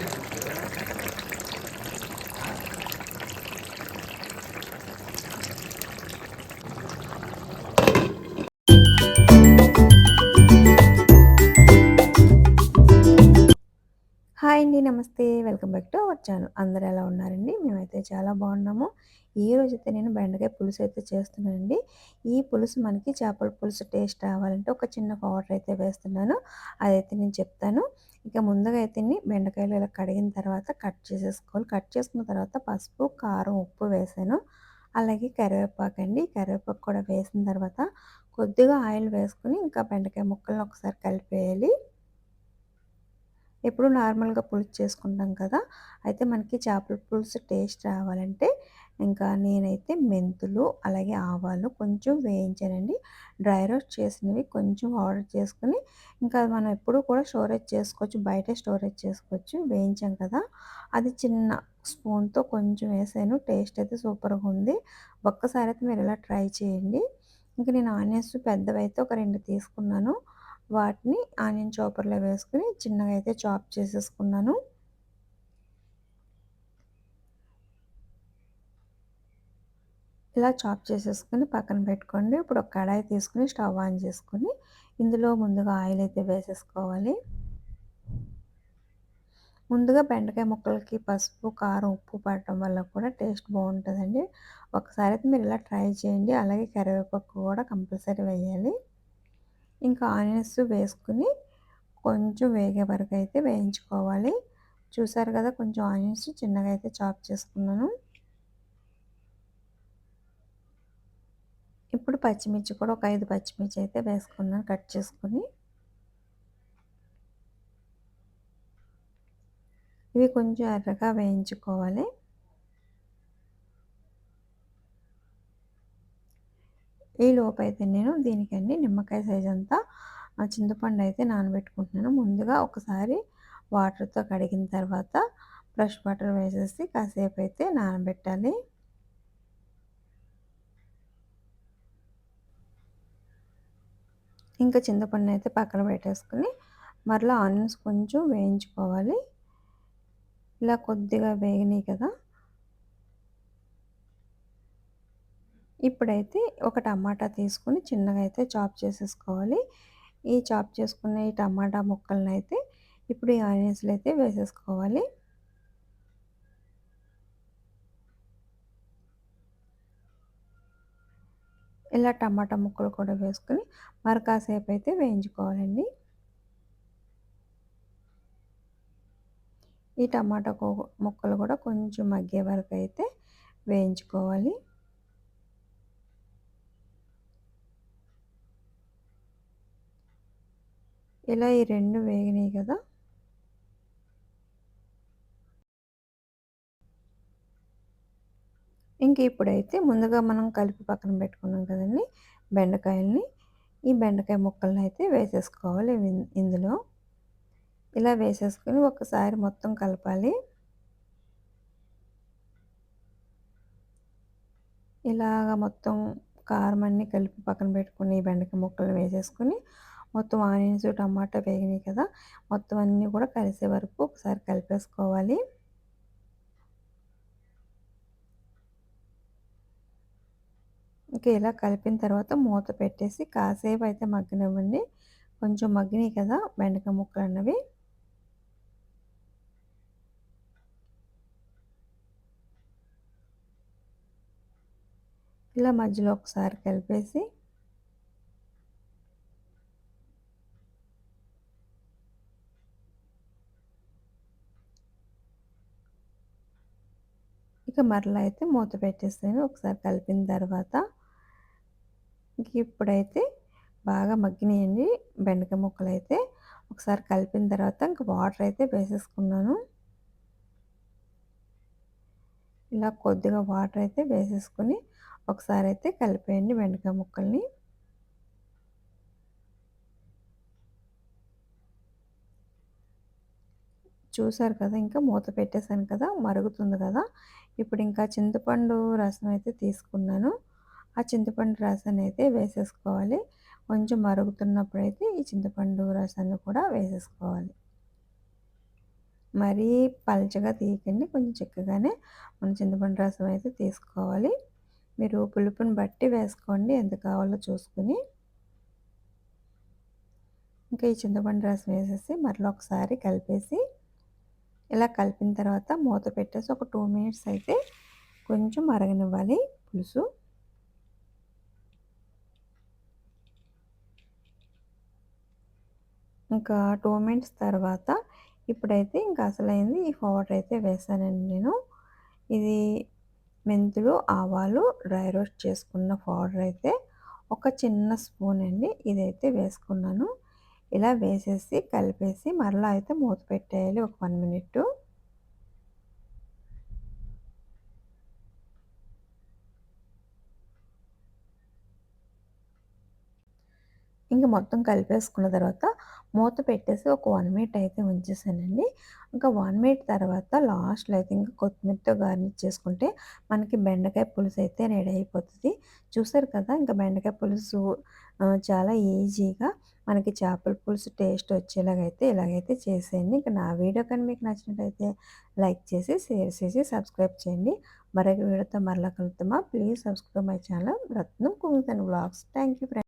Hi అండి నమస్తే. Welcome back to our channel. అందరు ఎలా ఉన్నారండి? మేమైతే చాలా బాగున్నాము. ఈ రోజైతే అయితే నేను బెండకాయ పులుసు అయితే చేస్తున్నానండి. ఈ పులుసు మనకి చేపల పులుసు టేస్ట్ రావాలంటే ఒక చిన్న పౌడర్ అయితే వేస్తున్నాను. అదైతే నేను చెప్తాను. ఇక ముందుగా అయితే బెండకాయలు ఇలా కడిగిన తర్వాత కట్ చేసేసుకోవాలి. కట్ చేసుకున్న తర్వాత పసుపు, కారం, ఉప్పు వేసాను. అలాగే కరివేపాకు అండి. కరివేపాకు కూడా వేసిన తర్వాత కొద్దిగా ఆయిల్ వేసుకొని ఇంకా బెండకాయ ముక్కలను ఒకసారి కలిపేయాలి. ఎప్పుడు నార్మల్గా పులుసు చేసుకుంటాం కదా అయితే మనకి చేపల పులుసు టేస్ట్ రావాలంటే ఇంకా నేనైతే మెంతులు అలాగే ఆవాలు కొంచెం వేయించానండి. డ్రై రోస్ట్ చేసినవి కొంచెం ఆర్డర్ చేసుకుని ఇంకా మనం ఎప్పుడు కూడా స్టోరేజ్ చేసుకోవచ్చు బయట స్టోరేజ్ చేసుకోవచ్చు. వేయించాం కదా అది చిన్న స్పూన్తో కొంచెం వేసాను. టేస్ట్ అయితే సూపర్గా ఉంది. ఒక్కసారి అయితే మీరు ఇలా ట్రై చేయండి. ఇంకా నేను ఆనియన్స్ పెద్దవైతే ఒక రెండు తీసుకున్నాను. వాటిని ఆనియన్ చాపర్లో వేసుకుని చిన్నగా అయితే చాప్ చేసేసుకున్నాను. ఇలా చాప్ చేసేసుకుని పక్కన పెట్టుకోండి. ఇప్పుడు ఒక కడాయి తీసుకుని స్టవ్ ఆన్ చేసుకుని ఇందులో ముందుగా ఆయిల్ అయితే వేసేసుకోవాలి. ముందుగా బెండకాయ ముక్కలకి పసుపు కారం ఉప్పు పడటం వల్ల కూడా టేస్ట్ బాగుంటుందండి. ఒకసారి అయితే మీరు ఇలా ట్రై చేయండి. అలాగే కరివేపాకు కూడా కంపల్సరీ వేయాలి. ఇంకా ఆనియన్స్ వేసుకుని కొంచెం వేగే వరకు అయితే వేయించుకోవాలి. చూసారు కదా కొంచెం ఆనియన్స్ చిన్నగా అయితే చాప్ చేసుకున్నాను. ఇప్పుడు పచ్చిమిర్చి కూడా ఒక ఐదు పచ్చిమిర్చి అయితే వేసుకున్నాను కట్ చేసుకుని. ఇవి కొంచెం ఎర్రగా వేయించుకోవాలి. ఈ లోపు అయితే నేను దీనికండి నిమ్మకాయ సైజ్ అంతా చింతపండు అయితే నానబెట్టుకుంటున్నాను. ముందుగా ఒకసారి వాటర్తో కడిగిన తర్వాత ఫ్రెష్ వాటర్ వేసేసి కాసేపు అయితే నానబెట్టాలి. ఇంకా చింతపండు అయితే పక్కన పెట్టేసుకుని మరలా ఆనియన్స్ కొంచెం వేయించుకోవాలి. ఇలా కొద్దిగా వేగినాయి కదా. ఇప్పుడైతే ఒక టమాటా తీసుకుని చిన్నగా అయితే చాప్ చేసేసుకోవాలి. ఈ చాప్ చేసుకున్న ఈ టమాటా ముక్కలను అయితే ఇప్పుడు ఈ ఆనియన్స్లో అయితే వేసేసుకోవాలి. ఇలా టమాటా ముక్కలు కూడా వేసుకొని మరి కాసేపు అయితే వేయించుకోవాలండి. ఈ టమాటా ముక్కలు కూడా కొంచెం మగ్గే వరకు అయితే వేయించుకోవాలి. ఇలా ఈ రెండు వేగినాయి కదా ఇంక ఇప్పుడైతే ముందుగా మనం కలిపి పక్కన పెట్టుకున్నాం కదండి బెండకాయల్ని. ఈ బెండకాయ ముక్కల్ని అయితే వేసేసుకోవాలి ఇందులో. ఇలా వేసేసుకొని ఒకసారి మొత్తం కలపాలి. ఇలాగ మొత్తం కారం అన్నీ కలిపి పక్కన పెట్టుకుని బెండకాయ ముక్కలు వేసేసుకొని మొత్తం ఆనియన్స్ టమాటా వేగినాయి కదా మొత్తం అన్నీ కూడా కలిసే వరకు ఒకసారి కలిపేసుకోవాలి. ఇంకా ఇలా కలిపిన తర్వాత మూత పెట్టేసి కాసేపు అయితే మగ్గనివ్వండి. కొంచెం మగ్గినాయి కదా బెండకాయ ముక్కలు అన్నవి. ఇలా మధ్యలో ఒకసారి కలిపేసి ఇక మరలా అయితే మూత పెట్టేస్తాను. ఒకసారి కలిపిన తర్వాత ఇప్పుడైతే బాగా మగ్గినాయండి. బెండకాయ ముక్కలు అయితే ఒకసారి కలిపిన తర్వాత ఇంక వాటర్ అయితే వేసేసుకున్నాను. ఇలా కొద్దిగా వాటర్ అయితే వేసేసుకొని ఒకసారి అయితే కలిపేయండి బెండకాయ ముక్కల్ని. చూసారు కదా ఇంకా మూత పెట్టేశాను కదా మరుగుతుంది కదా. ఇప్పుడు ఇంకా చింతపండు రసం అయితే తీసుకున్నాను. ఆ చింతపండు రసాన్ని అయితే వేసేసుకోవాలి. కొంచెం మరుగుతున్నప్పుడైతే ఈ చింతపండు రసాన్ని కూడా వేసేసుకోవాలి. మరీ పల్చగా తీయకండి. కొంచెం చిక్కగానే మన చింతపండు రసం అయితే తీసుకోవాలి. మీరు పులుపుని బట్టి వేసుకోండి. ఎంత కావాలో చూసుకుని. ఇంకా ఈ చింతపండు రసం వేసేసి మరలా ఒకసారి కలిపేసి ఇలా కలిపిన తర్వాత మూత పెట్టేసి ఒక టూ మినిట్స్ అయితే కొంచెం మరగనివ్వాలి పులుసు. ఇంకా టూ మినిట్స్ తర్వాత ఇప్పుడైతే ఇంకా అసలైంది ఈ పౌడర్ అయితే వేసానండి నేను. ఇది మెంతులు ఆవాలు డ్రై రోస్ట్ చేసుకున్న పౌడర్ అయితే ఒక చిన్న స్పూన్ అండి. ఇదైతే వేసుకున్నాను. ఇలా వేసేసి కలిపేసి మరలా అయితే మూత పెట్టేయాలి ఒక వన్ మినిట్. ఇంక మొత్తం కలిపేసుకున్న తర్వాత మూత పెట్టేసి ఒక వన్ మినిట్ అయితే ఉంచేసానండి. ఇంకా వన్ మినిట్ తర్వాత లాస్ట్లో అయితే ఇంకా కొత్తిమీరతో గార్నిష్ చేసుకుంటే మనకి బెండకాయ పులుసు అయితే రెడీ అయిపోతుంది. చూసారు కదా ఇంకా బెండకాయ పులుసు చాలా ఈజీగా మనకి చేపల పులుసు టేస్ట్ వచ్చేలాగైతే ఇలాగైతే చేసేయండి. ఇంకా నా వీడియో కానీ మీకు నచ్చినట్లయితే లైక్ చేసి షేర్ చేసి సబ్స్క్రైబ్ చేయండి. మరొక వీడియోతో మరలా కలుగుతామా please subscribe my channel Ratnam కుంగుతాను blogs thank you